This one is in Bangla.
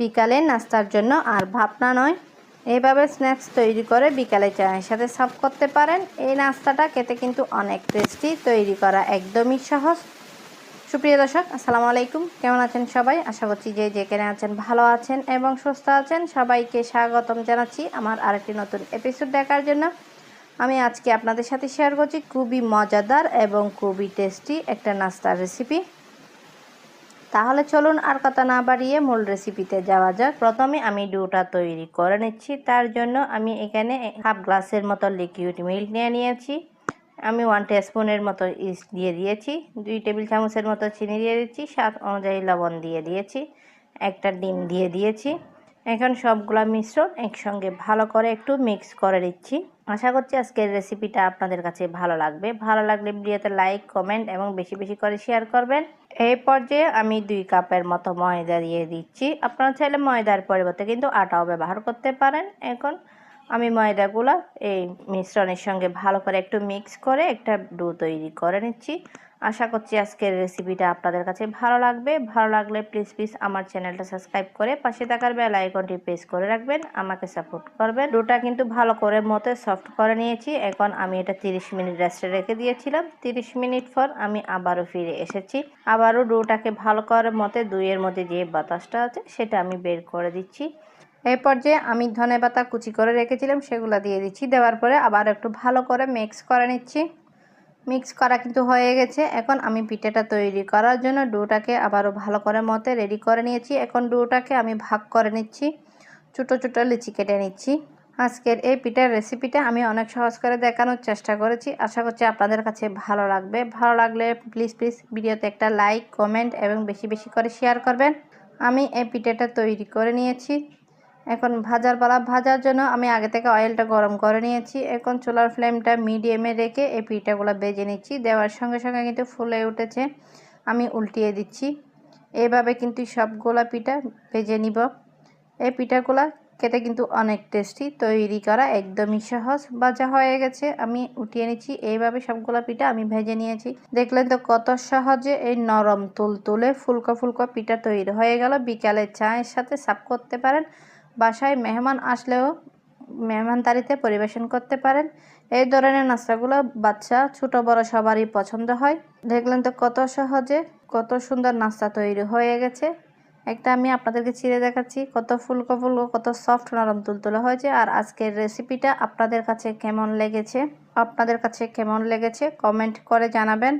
বিকালে নাস্তার জন্য আর ভাবনা নয়। এইভাবে স্ন্যাক্স তৈরি করে বিকালে চায়ের সাথে সার্ভ করতে পারেন। এই নাস্তাটা খেতে কিন্তু অনেক টেস্টি তৈরি করা একদমই সহজ। সুপ্রিয় দর্শক, আসসালামু আলাইকুম। কেমন আছেন সবাই? আশা করছি যে যেখানে আছেন ভালো আছেন এবং সুস্থ আছেন। সবাইকে স্বাগতম জানাচ্ছি আমার আরেকটি নতুন এপিসোড দেখার জন্য। আমি আজকে আপনাদের সাথে শেয়ার করছি খুবই মজাদার এবং খুবই টেস্টি একটা নাস্তার রেসিপি তাহলে চলুন আর কথা না বাড়িয়ে মূল রেসিপিতে যাওয়া যাক। প্রথমে আমি ডোটা তৈরি করে নিচ্ছি। তার জন্য আমি এখানে হাফ গ্লাসের মতো লিকুইড মিল্ক নিয়ে নিয়েছি। আমি ওয়ান স্পুনের মতো ইস্ট দিয়ে দিয়েছি। দুই টেবিল চামচের মতো চিনি দিয়ে দিচ্ছি। স্বাদ অনুযায়ী লবণ দিয়ে দিয়েছি। একটা ডিম দিয়ে দিয়েছি। এখন সবগুলো মিশ্রণ একসঙ্গে ভালো করে একটু মিক্স করে দিচ্ছি আশা করছি আজকের রেসিপিটা আপনাদের কাছে ভালো লাগবে। ভালো লাগলে ভিডিওতে লাইক কমেন্ট এবং বেশি বেশি করে শেয়ার করবেন। এই পর্যায়ে আমি দুই কাপের মতো ময়দা দিয়ে দিচ্ছি। আপনারা চাইলে ময়দার পরিবর্তে কিন্তু আটাও ব্যবহার করতে পারেন। এখন আমি ময়দাগুলো এই মিশ্রণের সঙ্গে ভালো করে একটু মিক্স করে একটা ডো তৈরি করে নিচ্ছি। আশা করছি আজকের রেসিপিটা আপনাদের কাছে ভালো লাগবে। ভালো লাগলে প্লিজ প্লিজ আমার চ্যানেলটা সাবস্ক্রাইব করে পাশে থাকার বেল আইকনটি প্রেস করে রাখবেন, আমাকে সাপোর্ট করবেন। ডোটা কিন্তু ভালো করে মতো সফট করে নিয়েছি। এখন আমি এটা 30 মিনিট রেস্টে রেখে দিয়েছিলাম। 30 মিনিট পর আমি আবারও ফিরে এসেছি। আবারও ডোটাকে ভালো করে মতে দুইয়ের মধ্যে যে বাতাসটা আছে সেটা আমি বের করে দিচ্ছি। এই পর্যায়ে আমি ধনে পাতা কুচি করে রেখেছিলাম, সেগুলো দিয়ে দিচ্ছি। দেওয়ার পরে আবার একটু ভালো করে মিক্স করে নিচ্ছি। মিক্স করা কিন্তু হয়ে গেছে। এখন আমি পিঠেটা তৈরি করার জন্য ডোটাকে আবারও ভালো করে মতে রেডি করে নিয়েছি। এখন ডোটাকে আমি ভাগ করে নিচ্ছি। ছোটো ছোটো লিচি কেটে নিচ্ছি। আজকের এই পিঠার রেসিপিটা আমি অনেক সহজ করে দেখানোর চেষ্টা করেছি। আশা করছি আপনাদের কাছে ভালো লাগবে। ভালো লাগলে প্লিজ প্লিজ ভিডিওতে একটা লাইক কমেন্ট এবং বেশি বেশি করে শেয়ার করবেন। আমি এই পিঠাটা তৈরি করে নিয়েছি। এখন ভাজার পালা ভাজার জন্য আমি আগে থেকে অয়েলটা গরম করে নিয়েছি। এখন চুলার ফ্লেমটা মিডিয়ামে রেখে এই পিঠাগুলো বেজে নিচ্ছি। দেওয়ার সঙ্গে সঙ্গে কিন্তু ফুলে উঠেছে। আমি উল্টিয়ে দিচ্ছি। এইভাবে কিন্তু সবগুলা পিঠা ভেজে নিব। এই পিঠাগুলা খেতে কিন্তু অনেক টেস্টি তৈরি করা একদমই সহজ। ভাজা হয়ে গেছে। আমি উঠিয়ে নিচ্ছি। এইভাবে সবগুলো পিঠা আমি ভেজে নিয়েছি। দেখলেন তো কত সহজে এই নরম তুল তুলে ফুলকো ফুলকো পিঠা তৈরি হয়ে গেল। বিকালে চায়ের সাথে সাপ করতে পারেন। বাসায় মেহমান আসলেও মেহমানদারিতে পরিবেশন করতে পারেন। এই ধরনের নাস্তাগুলো বাচ্চা, ছোট, বড় সবারই পছন্দ হয়। দেখলেন তো কত সহজে কত সুন্দর নাস্তা তৈরি হয়ে গেছে। একটা আমি আপনাদেরকে ছিঁড়ে দেখাচ্ছি, কত ফুলকো ফুলকো, কত সফট নরম তুলতুলে হয়েছে। আর আজকের রেসিপিটা আপনাদের কাছে কেমন লেগেছে? আপনাদের কাছে কেমন লেগেছে? কমেন্ট করে জানাবেন।